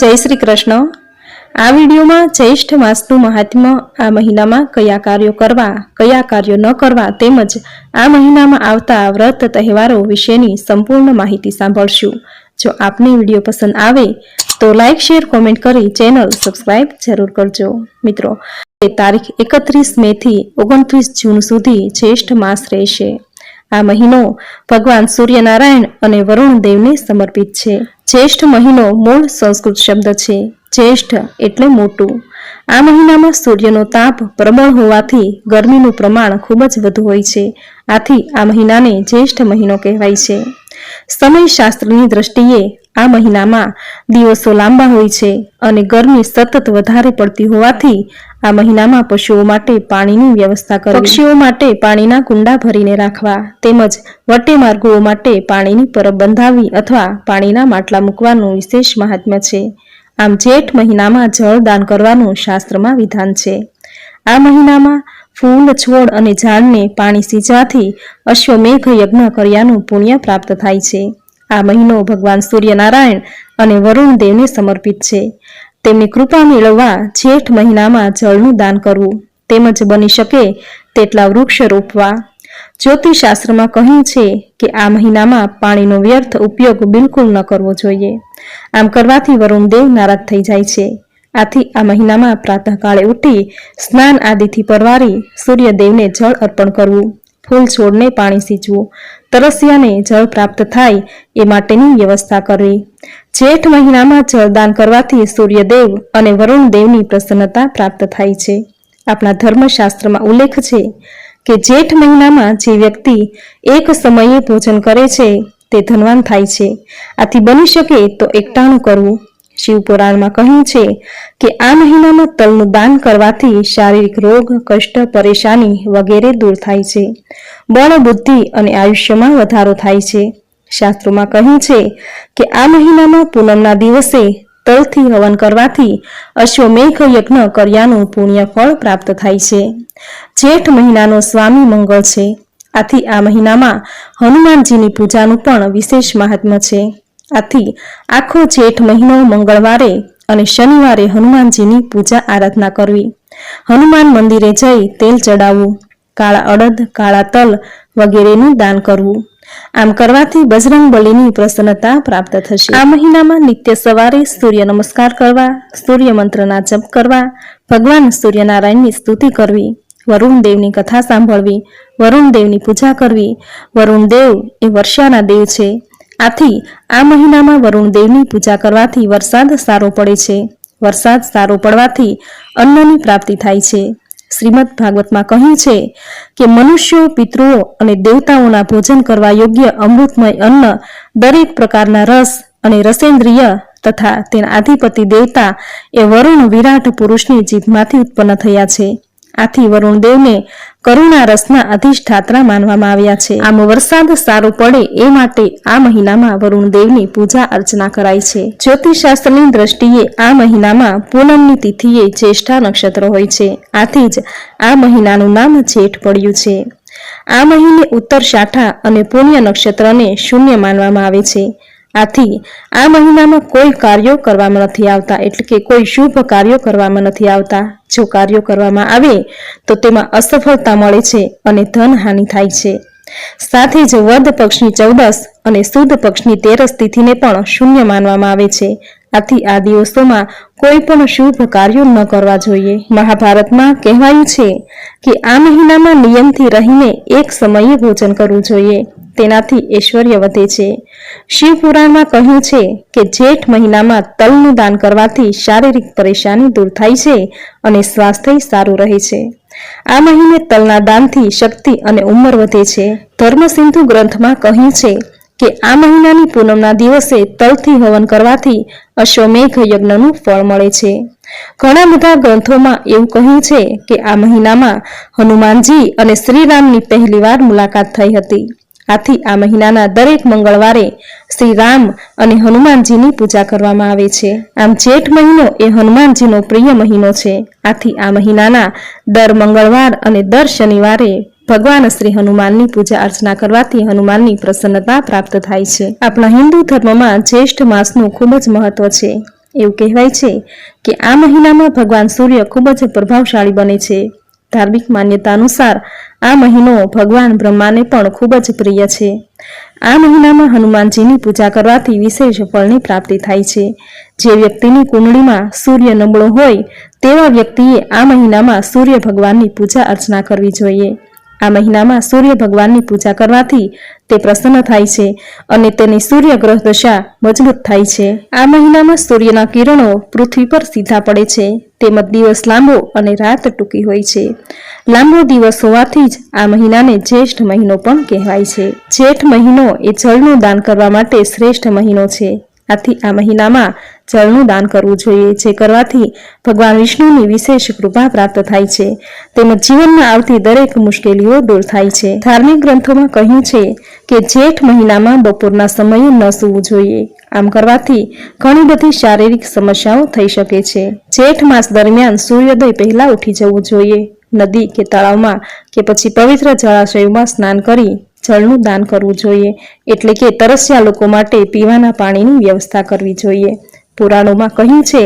જય શ્રી કૃષ્ણ. આ વિડીયોમાં જ્યેષ્ઠ માસનું મહાત્મ્ય આ મહિનામાં કયા કાર્યો કરવા, કયા કાર્યો ન કરવા તેમજ આ મહિનામાં આવતા વ્રત તહેવારો વિશેની સંપૂર્ણ માહિતી સાંભળશું. જો આપને વીડિયો પસંદ આવે, તો લાઇક શેર, કોમેન્ટ કરી ચેનલ સબસ્ક્રાઇબ જરૂર કરજો. મિત્રો તારીખ એકત્રીસ મે થી ઓગણત્રીસ જૂન સુધી જ્યેષ્ઠ માસ રહેશે. આ મહિનો ભગવાન સૂર્યનારાયણ અને વરુણ દેવને સમર્પિત છે. જ્યેષ્ઠ મહિનો મૂળ સંસ્કૃત શબ્દ છે. જ્યેષ્ઠ એટલે મોટું. આ મહિનામાં સૂર્યનો તાપ પ્રબળ હોવાથી ગરમીનું પ્રમાણ ખૂબ જ વધુ હોય છે. આથી આ મહિનાને જ્યેષ્ઠ મહિનો કહેવાય છે. સમય શાસ્ત્રની દ્રષ્ટિએ આ મહિનામાં દિવસો લાંબા હોય છે અને ગરમી સતત વધારે પડતી હોવાથી આ મહિનામાં પશુઓ માટે પાણીની વ્યવસ્થા કરવી. પક્ષીઓ માટે પાણીના કુંડા ભરીને રાખવા તેમજ વટે માર્ગો માટે પાણીની પરબ બંધાવી અથવા પાણીના માટલા મૂકવાનું વિશેષ મહાત્મ્ય છે. આમ જેઠ મહિનામાં જળ દાન કરવાનું શાસ્ત્રમાં વિધાન છે. આ મહિનામાં ફૂલ, છોડ અને ઝાડને પાણી સિંચવાથી અશ્વમેઘ યજ્ઞ કર્યાનું પુણ્ય પ્રાપ્ત થાય છે. આ મહિનો ભગવાન સૂર્યનારાયણ અને વરુણ દેવને સમર્પિત છે. તેમની કૃપા મેળવવા જેઠ મહિનામાં જળનું દાન કરવું તેમજ બની શકે તેટલા વૃક્ષ રોપવા. જ્યોતિષશાસ્ત્રમાં કહ્યું છે કે આ મહિનામાં પાણીનો વ્યર્થ ઉપયોગ બિલકુલ ન કરવો જોઈએ. આમ કરવાથી વરુણ દેવ નારાજ થઈ જાય છે. આથી આ મહિનામાં પ્રાતઃકાળે ઉઠી સ્નાન આદિથી પરવારી સૂર્યદેવને જળ અર્પણ કરવું. ફૂલ છોડને પાણી સિંચવું. તરસ્યાને જળ પ્રાપ્ત થાય એ માટેની વ્યવસ્થા કરવી. જેઠ મહિનામાં જળદાન કરવાથી સૂર્યદેવ અને વરુણ દેવની પ્રસન્નતા પ્રાપ્ત થાય છે. આપણા ધર્મશાસ્ત્રમાં ઉલ્લેખ છે કે જેઠ મહિનામાં જે વ્યક્તિ એક સમયે ભોજન કરે છે, તે ધનવાન થાય છે. આથી બની શકે તો એકટાણું કરવું. શિવપુરાણમાં કહ્યું છે કે આ મહિનામાં તલનું દાન કરવાથી શારીરિક રોગ, કષ્ટ, પરેશાની વગેરે દૂર થાય છે. બળ, બુદ્ધિ અને આયુષ્યમાં વધારો થાય છે. શાસ્ત્રોમાં કહ્યું છે કે આ મહિનામાં પૂનમના દિવસે તલથી હવન કરવાથી અશ્વમેઘ યજ્ઞ કર્યાનું પુણ્ય ફળ પ્રાપ્ત થાય છે. જેઠ મહિનાનો સ્વામી મંગળ છે. આથી આ મહિનામાં હનુમાનજીની પૂજાનું પણ વિશેષ મહાત્મ્ય છે. આથી આખો જેઠ મહિનો મંગળવારે અને શનિવારે હનુમાનજીની પૂજા આરાધના કરવી. હનુમાન મંદિરે જઈ તેલ ચડાવવું, કાળા અડદ, કાળા તલ વગેરેનું દાન કરવું. આમ કરવાથી બજરંગ બલીની પ્રસન્નતા પ્રાપ્ત થશે. આ મહિનામાં નિત્ય સવારે સૂર્ય નમસ્કાર કરવા, સૂર્ય મંત્રના જપ કરવા, ભગવાન સૂર્યનારાયણની સ્તુતિ કરવી, વરુણ દેવની કથા સાંભળવી, વરુણ દેવની પૂજા કરવી. વરુણ દેવ એ વર્ષાના દેવ છે. આથી આ મહિનામાં વરુણ પૂજા કરવાથી વરસાદ સારો પડે છે. વરસાદ સારો પડવાથી અન્નની પ્રાપ્તિ થાય છે. શ્રીમદ ભાગવતમાં કહ્યું છે કે મનુષ્યો, પિતૃઓ અને દેવતાઓના ભોજન કરવા યોગ્ય અમૃતમય અન્ન દરેક પ્રકારના રસ અને રસેન્દ્રિય તથા તેના આધિપતિ દેવતા એ વરુણ વિરાટ પુરુષની જીભમાંથી ઉત્પન્ન થયા છે. આથી વરુણ દેવને કરુણા રસના અધિષ્ઠાત્રા માનવામાં આવ્યા છે. આમ વરસાદ સારો પડે એ માટે આ મહિનામાં વરુણ દેવની પૂજા અર્ચના કરાય છે. જ્યોતિષશાસ્ત્રની દ્રષ્ટિએ આ મહિનામાં પૂનમની તિથિએ જ્યેષ્ઠા નક્ષત્ર હોય છે. આથી જ આ મહિનાનું નામ જેઠ પડ્યું છે. આ મહિને ઉત્તર શાઠા અને પુણ્ય નક્ષત્રને શૂન્ય માનવામાં આવે છે. આથી આ મહિનામાં કોઈ કાર્યો કરવામાં નથી આવતા, એટલે કે કોઈ શુભ કાર્યો કરવામાં નથી આવતા. જો કાર્યો કરવામાં આવે, તો તેમાં અસફળતા મળે છે અને ધન હાનિ થાય છે. સાથે જ વદ પક્ષની ચૌદસ અને સુદ પક્ષની તેરસ તિથિને પણ શૂન્ય માનવામાં આવે છે. આથી આ દિવસોમાં કોઈ પણ શુભ કાર્યો ન કરવા જોઈએ. મહાભારતમાં કહેવાયું છે કે આ મહિનામાં નિયમથી રહીને એક સમયે ભોજન કરવું જોઈએ. તેનાથી ઐશ્વર્ય વધે છે. શિવ પુરાણમાં કહ્યું છે કે જેઠ મહિનામાં તલનું દાન કરવાથી શારીરિક પરેશાની દૂર થાય છે અને સ્વાસ્થ્ય સારું રહે છે. આ મહિને તલના દાનથી શક્તિ અને ઉંમર વધે છે. ધર્મસિંધુ ગ્રંથમાં કહ્યું છે કે આ મહિનાની પૂનમના દિવસે તલથી હવન કરવાથી અશ્વમેઘ યજ્ઞનું ફળ મળે છે. ઘણા બધા ગ્રંથોમાં એવું કહ્યું છે કે આ મહિનામાં હનુમાનજી અને શ્રીરામની પહેલીવાર મુલાકાત થઈ હતી. આથી આ મહિનાના દરેક મંગળવારે શ્રી રામ અને હનુમાનજીની પૂજા કરવામાં આવે છે. આમ જેઠ મહિનો એ હનુમાનજીનો પ્રિય મહિનો છે. આથી આ મહિનાના દર મંગળવાર અને દર શનિવારે ભગવાન શ્રી હનુમાનની પૂજા અર્ચના કરવાથી હનુમાનની પ્રસન્નતા પ્રાપ્ત થાય છે. આપણા હિન્દુ ધર્મમાં જ્યેષ્ઠ માસનું ખૂબ જ મહત્વ છે. એવું કહેવાય છે કે આ મહિનામાં ભગવાન સૂર્ય ખૂબ જ પ્રભાવશાળી બને છે. ધાર્મિક માન્યતા અનુસાર આ મહિનો ભગવાન બ્રહ્માને પણ ખૂબ જ પ્રિય છે. આ મહિનામાં હનુમાનજીની પૂજા કરવાથી વિશેષ ફળની પ્રાપ્તિ થાય છે. જે વ્યક્તિની કુંડળીમાં સૂર્ય નબળો હોય તેવા વ્યક્તિએ આ મહિનામાં સૂર્ય ભગવાનની પૂજા અર્ચના કરવી જોઈએ. આ મહિનામાં સૂર્ય ભગવાનની પૂજા કરવાથી તે પ્રસન્ન થાય છે અને તેની સૂર્ય ગ્રહ દશા મજબૂત થાય છે. આ મહિનામાં સૂર્યના કિરણો પૃથ્વી પર સીધા પડે છે. તેમજ દિવસ લાંબો અને રાત ટૂંકી હોય છે. લાંબો દિવસ હોવાથી જ આ મહિનાને જ્યેષ્ઠ મહિનો પણ કહેવાય છે. જેઠ મહિનો એ જળનું દાન કરવા માટે શ્રેષ્ઠ મહિનો છે. આથી આ મહિનામાં જળનું દાન કરવું જોઈએ, જે કરવાથી ભગવાન વિષ્ણુની વિશેષ કૃપા પ્રાપ્ત થાય છે. તેમજ જીવનમાં આવતી દરેક મુશ્કેલીઓ દૂર થાય છે. ધાર્મિક ગ્રંથોમાં કહ્યું છે કે જેઠ મહિનામાં બપોરના સમયે ન સૂવું જોઈએ. આમ કરવાથી ઘણી બધી શારીરિક સમસ્યાઓ થઈ શકે છે. જેઠ માસ દરમિયાન સૂર્યોદય પહેલા ઉઠી જવું જોઈએ. નદી કે તળાવમાં કે પછી પવિત્ર જળાશયોમાં સ્નાન કરી જળનું દાન કરવું જોઈએ. એટલે કે તરસ્યા લોકો માટે પીવાના પાણીની વ્યવસ્થા કરવી જોઈએ. પુરાણોમાં કહ્યું છે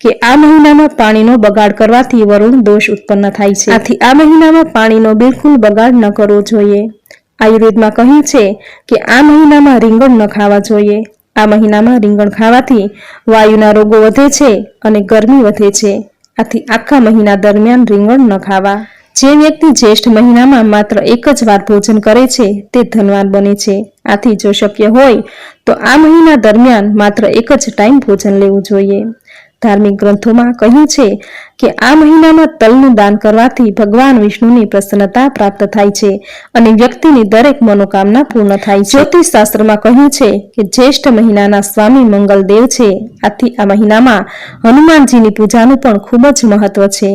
કે આ મહિનામાં પાણીનો બગાડ કરવાથી વરુણ દોષ ઉત્પન્ન થાય છે. આથી આ મહિનામાં પાણીનો બિલકુલ બગાડ ન કરવો જોઈએ. આયુર્વેદમાં કહ્યું છે કે આ મહિનામાં રીંગણ ન ખાવા જોઈએ. આ મહિનામાં રીંગણ ખાવાથી વાયુના રોગો વધે છે અને ગરમી વધે છે. આથી આખા મહિના દરમિયાન રીંગણ ન ખાવા. જે વ્યક્તિ જ્યેષ્ઠ મહિનામાં માત્ર એક જ વાર ભોજન કરે છે, તે ધનવાન બને છે. આથી જો શક્ય હોય, તો આ મહિના દરમિયાન માત્ર એક જ ટાઈમ ભોજન લેવું જોઈએ. ધાર્મિક ગ્રંથોમાં કહ્યું છે કે આ મહિનામાં તલનું દાન કરવાથી ભગવાન વિષ્ણુની પ્રસન્નતા પ્રાપ્ત થાય છે અને વ્યક્તિની દરેક મનોકામના પૂર્ણ થાય છે. જ્યોતિષ શાસ્ત્રમાં કહ્યું છે કે જ્યેષ્ઠ મહિનાના સ્વામી મંગલ દેવ છે. આથી આ મહિનામાં હનુમાનજીની પૂજાનું પણ ખૂબ જ મહત્વ છે.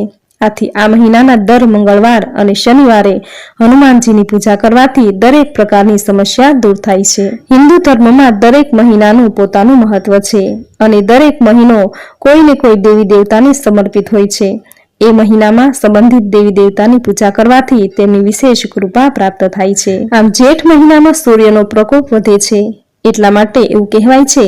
આથી આ મહિનાના દર મંગળવાર અને શનિવારે હનુમાનજીની પૂજા કરવાથી દરેક પ્રકારની સમસ્યા દૂર થાય છે. હિન્દુ ધર્મમાં દરેક મહિનાનું પોતાનું મહત્વ છે અને દરેક મહિનો કોઈને કોઈ દેવી દેવતાને સમર્પિત હોય છે. એ મહિનામાં સંબંધિત દેવી દેવતાની પૂજા કરવાથી તેમની વિશેષ કૃપા પ્રાપ્ત થાય છે. આમ જેઠ મહિનામાં સૂર્યનો પ્રકોપ વધે છે. એટલા માટે એવું કહેવાય છે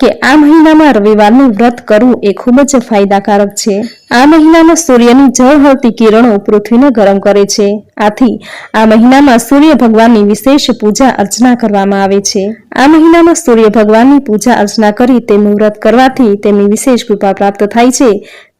કે આ મહિનામાં રવિવારનું વ્રત કરવું એ ખૂબ જ ફાયદાકારક છે. આ મહિનામાં સૂર્યની જળહળતી કિરણો પૃથ્વીને ગરમ કરે છે. આથી આ મહિનામાં સૂર્ય ભગવાનની વિશેષ પૂજા અર્ચના કરવામાં આવે છે. આ મહિનામાં સૂર્ય ભગવાનની પૂજા અર્ચના કરી તેમનું વ્રત કરવાથી તેમની વિશેષ કૃપા પ્રાપ્ત થાય છે.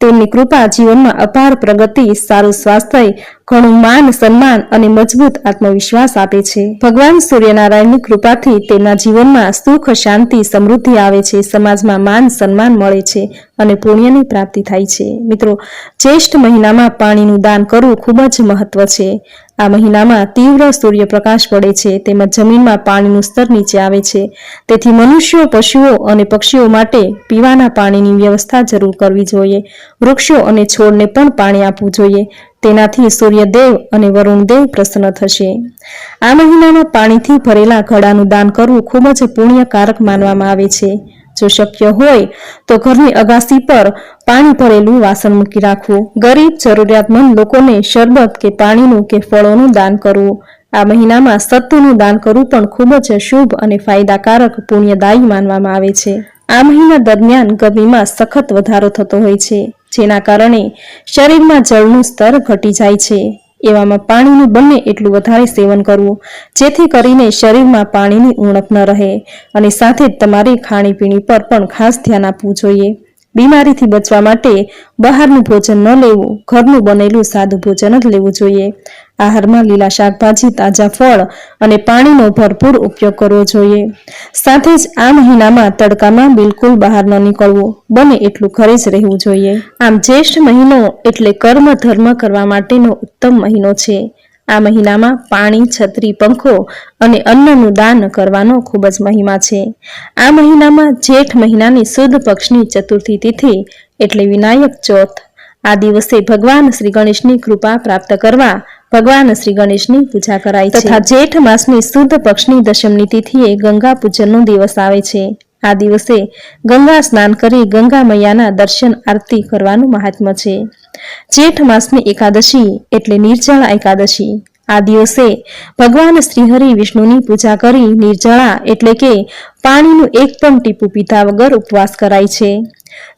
તેમની કૃપા જીવનમાં અપાર પ્રગતિ, સારું સ્વાસ્થ્ય ઘણું માન, સન્માન અને મજબૂત આત્મવિશ્વાસ આપે છે. ભગવાન સૂર્યનારાયણની કૃપાથી તેમના જીવનમાં સુખ, શાંતિ, સમૃદ્ધિ આવે છે. સમાજમાં માન, સન્માન મળે છે અને પુણ્યની પ્રાપ્તિ થાય છે. મિત્રો જ્યેષ્ઠ મહિનામાં પાણીનું દાન કરવું ખૂબ જ મહત્વ છે. આ મહિનામાં તીવ્ર સૂર્યપ્રકાશ પડે છે, તેમજ જમીનમાં પાણીનું સ્તર નીચે આવે છે. તેથી મનુષ્યો, પશુઓ અને પક્ષીઓ માટે પીવાના પાણીની વ્યવસ્થા જરૂર કરવી જોઈએ. વૃક્ષો અને છોડને પણ પાણી આપવું જોઈએ. તેનાથી સૂર્યદેવ અને વરુણદેવ પ્રસન્ન થશે. આ મહિનામાં પાણીથી ભરેલા ઘડાનું દાન કરવું ખૂબ જ પુણ્યકારક માનવામાં આવે છે. જો શક્ય હોય, તો ઘરની અગાસી પર પાણી ભરેલું વાસણ મૂકી રાખવું. ગરીબ, જરૂરિયાતમંદ લોકોને શરબત કે પાણીનું કે ફળોનું દાન કરવું. આ મહિનામાં સત્તુનું દાન કરવું પણ ખૂબ જ શુભ અને ફાયદાકારક પુણ્યદાયી માનવામાં આવે છે. આ મહિના દરમિયાન ગરમીમાં સખત વધારો થતો હોય છે, જેના કારણે શરીરમાં જળનું સ્તર ઘટી જાય છે. એવામાં પાણીનું બંને એટલું વધારે સેવન કરવું, જેથી કરીને શરીરમાં પાણીની ઉણપ ન રહે અને સાથે જ તમારે ખાણીપીણી પર પણ ખાસ ધ્યાન આપવું જોઈએ. બીમારીથી બચવા માટે બહારનું ભોજન ન લેવું, ઘરનું બનેલું સાદું ભોજન જ લેવું જોઈએ. આહારમાં લીલા શાકભાજી, તાજા ફળ અને પાણીનો ભરપૂર ઉપયોગ કરવો જોઈએ. સાથે જ આ મહિનામાં તડકામાં બિલકુલ બહાર ન નીકળવું, બને એટલું ઘરે જ રહેવું જોઈએ. આમ, જ્યેષ્ઠ મહિનો એટલે કર્મ ધર્મ કરવા માટેનો ઉત્તમ મહિનો છે. આ મહિનામાં પાણી, છત્રી, પંખો અને અન્નનું દાન કરવાનો ખૂબ જ મહિમા છે. આ મહિનામાં જેઠ મહિનાની સુદ પક્ષની ચતુર્થી તિથિ એટલે વિનાયક ચોથ. આ દિવસે ભગવાન શ્રી ગણેશની કૃપા પ્રાપ્ત કરવા ભગવાન શ્રી ગણેશની પૂજા કરાય છે. તથા જેઠ માસની સુદ પક્ષની દશમની તિથિએ ગંગા પૂજનનો દિવસ આવે છે. આ દિવસે ગંગા સ્નાન કરી ગંગા મૈયાના દર્શન, આરતી કરવાનું મહાત્મ્ય છે. જેઠ માસની એકાદશી એટલે નિર્જળા એકાદશી. આ દિવસે ભગવાન શ્રીહરિ વિષ્ણુની પૂજા કરી નિર્જળા એટલે કે પાણીનું એક પણ ટીપું પીધા વગર ઉપવાસ કરાય છે.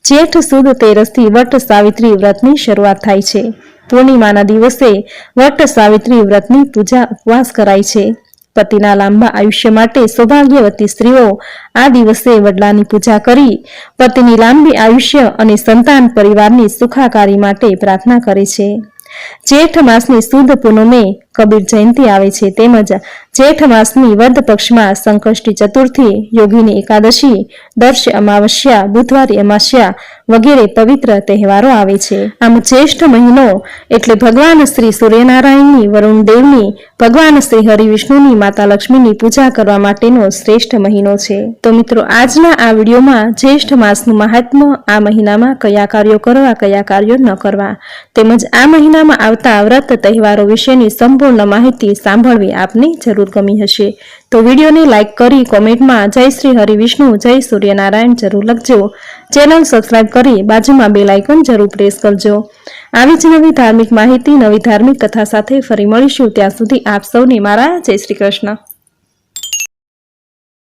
જેઠ સુદ તેરસથી વટ સાવિત્રી વ્રતની શરૂઆત થાય છે. પૂર્ણિમાના દિવસે વટ સાવિત્રી વ્રતની પૂજા ઉપવાસ કરાય છે. પતિના લાંબા આયુષ્ય માટે સૌભાગ્યવતી સ્ત્રીઓ આ દિવસે વડલાની પૂજા કરી, પતિની લાંબી આયુષ્ય અને સંતાન પરિવારની સુખાકારી માટે પ્રાર્થના કરે છે. જેઠ માસની સુદ પૂનમે કબીર જયંતિ આવે છે. તેમજ જેઠ માસની વદ પક્ષમાં સંકષ્ટી ચતુર્થી યોગીની એકાદશી, દર્શ અમાવસ્યા, બુધવારી અમાસ્યા વગેરે પવિત્ર તહેવારો આવે છે. આમ જ્યેષ્ઠ મહિનો એટલે ભગવાન શ્રી સૂર્યનારાયણની, વરુણ દેવની, ભગવાન શ્રી હરિવિષ્ણુની, માતા લક્ષ્મીની પૂજા કરવા માટેનો શ્રેષ્ઠ મહિનો છે. તો મિત્રો, આજના આ વિડીયોમાં જ્યેષ્ઠ માસનું મહાત્મ્ય આ મહિનામાં કયા કાર્યો કરવા, કયા કાર્યો ન કરવા, તેમજ આ મહિનામાં આવતા વ્રત તહેવારો વિશેની સંપૂર્ણ માહિતી સાંભળવી આપને જરૂર ગમી હશે. તો વિડીયોને લાઇક કરી કોમેન્ટમાં જય શ્રી હરિવિષ્ણુ, જય સૂર્યનારાયણ જરૂર લખજો. ચેનલ સબસ્ક્રાઇબ કરી બાજુમાં બેલ આઇકન જરૂર પ્રેસ કરજો. આવી જ નવી ધાર્મિક માહિતી, નવી ધાર્મિક કથા સાથે ફરી મળીશું. ત્યાં સુધી આપ સૌને મારા જય શ્રી કૃષ્ણ.